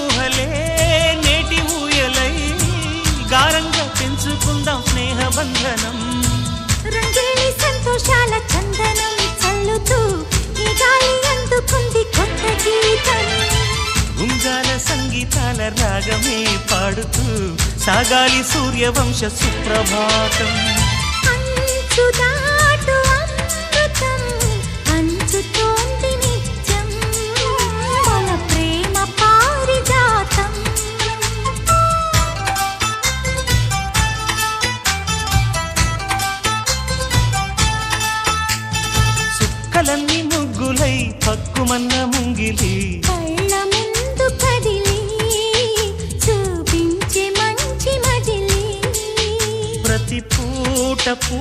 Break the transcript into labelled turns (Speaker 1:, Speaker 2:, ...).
Speaker 1: ఊహలే నేటి ఊయలై గారంగా పెంచుకుందాం స్నేహబంధనం.
Speaker 2: రంగేణి సంతోషాల చందనం చల్లుతూ ఈ గాలి అందుకుంది కొత్త జీవితం
Speaker 1: గుంజాల సంగీతాల రాగమే పాడుతూ సాగాలి సూర్యవంశ సుప్రభాతం. చుక్కలన్నీ ముగ్గులై పక్కుమన్న ముంగిలి.
Speaker 2: కళ్ళ ముందు కదిలి చూపించే మంచి మజిలీ
Speaker 1: ప్రతి పూట పూ